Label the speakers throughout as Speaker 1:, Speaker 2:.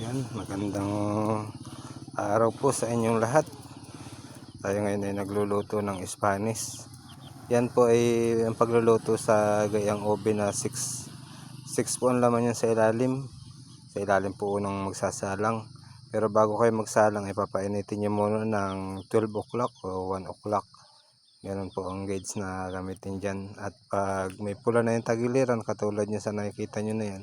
Speaker 1: Yan, magandang araw po sa inyong lahat. Tayo ngayon ay nagluluto ng Spanish. Yan po ay ang pagluluto sa gayang oven na 6 6 po ang laman yan sa ilalim. Sa ilalim po unang magsasalang. Pero bago kayo magsalang, ipapainitin nyo muna ng 12 o'clock o 1 o'clock. Ganun po ang gauge na gamitin dyan. At pag may pula na yung tagiliran, katulad nyo sa nakikita nyo na yan,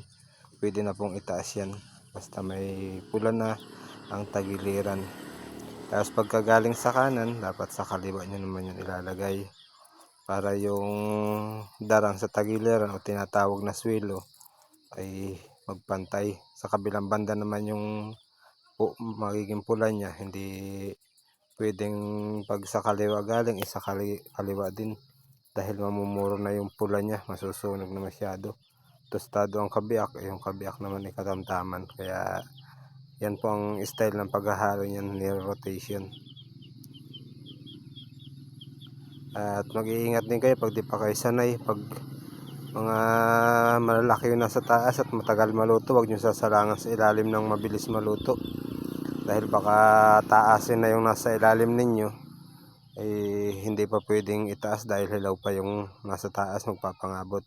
Speaker 1: pwede na pong itaas yan. Basta may pula na ang tagiliran. Tapos pagkagaling sa kanan, dapat sa kaliwa nyo naman yun ilalagay. Para yung darang sa tagiliran o tinatawag na swelo ay magpantay. Sa kabilang banda naman yung pu- magiging pula niya, hindi pwedeng pag sa kaliwa galing, isa kali, kaliwa din. Dahil mamumuro na yung pula niya, masusunog na masyado. Tostado ang kabiak, eh, yung kabiak naman ay katamtaman. Kaya yan po ang style ng paghahalo niyan ni rotation. At mag-iingat din kayo pag di pa kayo sanay. Pag mga malalaki yung nasa taas at matagal maluto, huwag nyo sasalangan sa ilalim ng mabilis maluto. Dahil baka taasin na yung nasa ilalim ninyo, eh, hindi pa pwedeng itaas dahil hilaw pa yung nasa taas magpapangabot.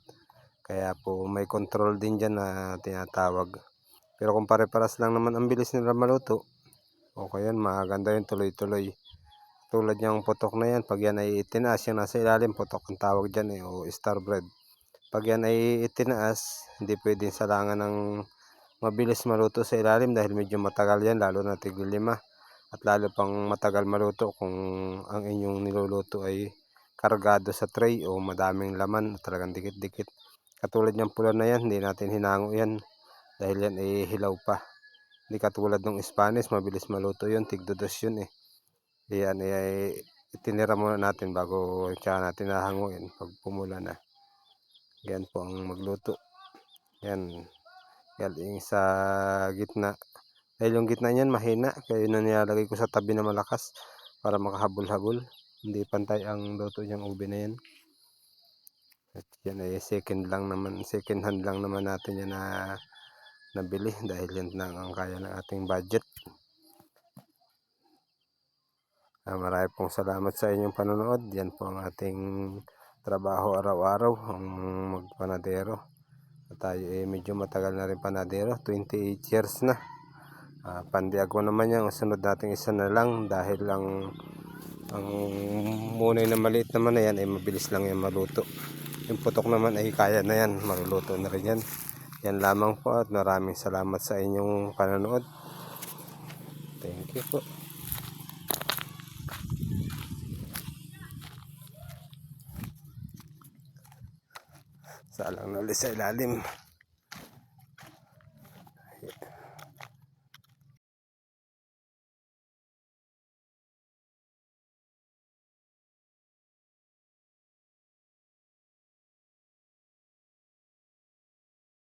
Speaker 1: Kaya po may control din dyan na tinatawag. Pero kung pare-paras lang naman ang bilis nila maluto, okay yan, maganda yun tuloy-tuloy. Tulad niyang putok na yan, pag yan ay itinaas, yung nasa ilalim, putok ang tawag dyan eh, o star bread. Pag yan ay itinaas, hindi pwedeng salangan ng mabilis maluto sa ilalim dahil medyo matagal yan, lalo na tigil lima. At lalo pang matagal maluto kung ang inyong niluluto ay kargado sa tray o madaming laman, talagang dikit-dikit. Katulad ng pula na yan, hindi natin hinango yan dahil yan ay hilaw pa. Hindi katulad ng Spanish, mabilis maluto yun, tigdodos yun eh. Yan ay itinira muna natin bago tsaka natin nahanguin pag pumula na. Yan po ang magluto. Yan. Galing sa gitna. Dahil yung gitna niyan mahina, kaya yun nilalagay ko sa tabi na malakas para makahabol-habol. Hindi pantay ang luto niyang ube na yan. At yan ay second lang naman, second hand lang naman natin yan na nabili dahil yan lang ang kaya ng ating budget. Ah, marami pong salamat sa inyong panonood. Yan po ang ating trabaho araw-araw, ang magpanadero. At tayo eh, medyo matagal na rin panadero, 28 years na. Ah, pandiago naman yan, sunod natin isa na lang dahil lang ang munay na maliit naman na yan ay mabilis lang yan maluto. Yung putok naman ay kaya na yan, maluluto na rin yan. Yan lamang po at maraming salamat sa inyong panonood. Thank you po. Salang na ulit sa ilalim.